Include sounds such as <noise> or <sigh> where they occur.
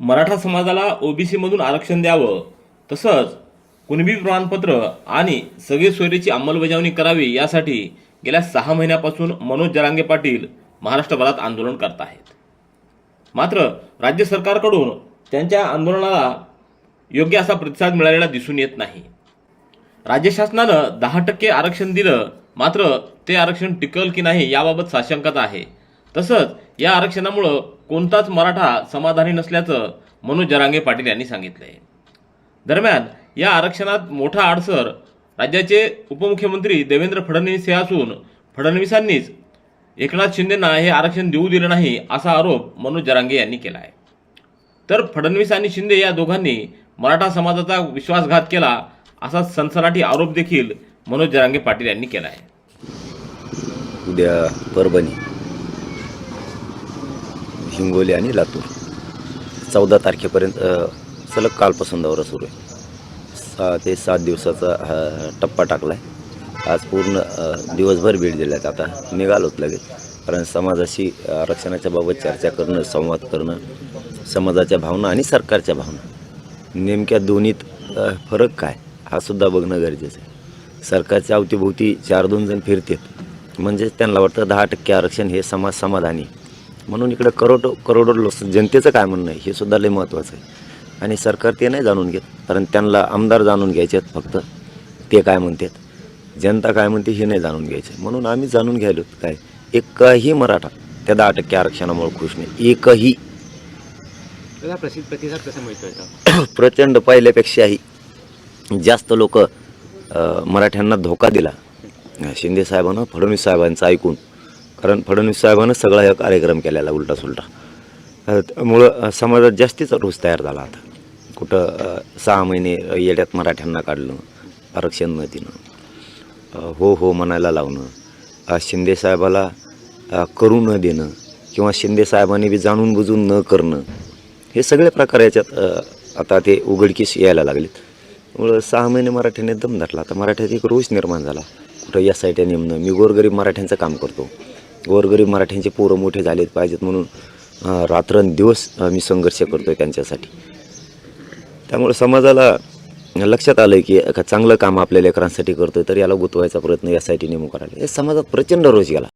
मराठा समाजाला ओबीसीमधून आरक्षण द्यावं. तसंच कुणबी प्रमाणपत्र आणि सगळे सोयरीची अंमलबजावणी करावी यासाठी गेल्या सहा महिन्यापासून मनोज जरांगे पाटील महाराष्ट्रभरात आंदोलन करत आहेत. मात्र राज्य सरकारकडून त्यांच्या आंदोलनाला योग्य असा प्रतिसाद मिळालेला दिसून येत नाही. राज्य शासनानं दहा टक्के आरक्षण दिलं मात्र ते आरक्षण टिकल की नाही याबाबत साशंकता आहे. तसंच या आरक्षणामुळं कोणताच मराठा समाधानी नसल्याचं मनोज जरांगे पाटील यांनी सांगितलंय. दरम्यान या आरक्षणात मोठा आडसर राज्याचे उपमुख्यमंत्री देवेंद्र फडणवीस हे असून फडणवीसांनीच एकनाथ शिंदेंना हे आरक्षण देऊ दिलं नाही असा आरोप मनोज जरांगे यांनी केला आहे तर फडणवीस आणि शिंदे या दोघांनी मराठा समाजाचा विश्वासघात केला असा सनसनाटी आरोप देखील मनोज जरांगे पाटील यांनी केला आहे उद्या परभणी. हिंगोली आणि लातूर. चौदा तारखेपर्यंत सलग कालपासून दौरा सुरू आहे. सहा ते सात दिवसाचा हा टप्पा टाकला आहे आज पूर्ण दिवसभर भेट दिल्यात आता निघालोत लगेच. कारण समाजाशी आरक्षणाच्या बाबत चर्चा करणं संवाद करणं समाजाच्या भावना आणि सरकारच्या भावना नेमक्या दोन्हीत फरक काय हा सुद्धा बघणं गरजेचं आहे. सरकारच्या अवतीभोवती चार दोन जण फिरतात. म्हणजेच त्यांना वाटतं दहा टक्के आरक्षण हे समाज समाधानी आहे. म्हणून इकडं करोडो करोडो लोक जनतेचं काय म्हणणं आहे? हे सुद्धा लय महत्त्वाचं आहे. आणि सरकार ते नाही जाणून घेत कारण त्यांना आमदार जाणून घ्यायचे आहेत फक्त. ते काय म्हणतात? जनता काय म्हणते हे नाही जाणून घ्यायचं. म्हणून आम्ही जाणून घ्यायलो काय? एकही मराठा त्या दहा टक्के आरक्षणामुळे खुश नाही. एकही. प्रसिद्ध प्रतिसाद कसा <coughs> प्रचंड पहिल्यापेक्षाही जास्त लोक मराठ्यांना धोका दिला. शिंदे साहेबांना फडणवीस साहेबांचं ऐकून. कारण फडणवीस साहेबानं सगळा हा कार्यक्रम केलेला उलटा सुलटा मुळं त्यामुळं समाजात जास्तीचा रोष तयार झाला आता. कुठं सहा महिने येड्यात मराठ्यांना काढलं आरक्षण न देणं हो हो म्हणायला लावणं शिंदेसाहेबाला करू न देणं किंवा शिंदेसाहेबांनी बी जाणून बुजून न करणं हे सगळे प्रकार याच्यात आता ते उघडकीस यायला लागलेत. त्यामुळं सहा महिने मराठ्याने दम धरला. आता मराठ्यात एक रोष निर्माण झाला. कुठं या साईटने नेमणं? मी गोरगरीब मराठ्यांचं काम करतो. गोरगरीब मराठ्यांचे पोरं मोठे झालेत पाहिजेत म्हणून रात्रंदिवस मी संघर्ष करतो आहे त्यांच्यासाठी. त्यामुळे समाजाला लक्षात आलं की चांगलं काम आपल्या लेकरांसाठी करतोय तर याला गुतवायचा प्रयत्न यासाठी नेमू करायला हे समाजात प्रचंड रोष गेला.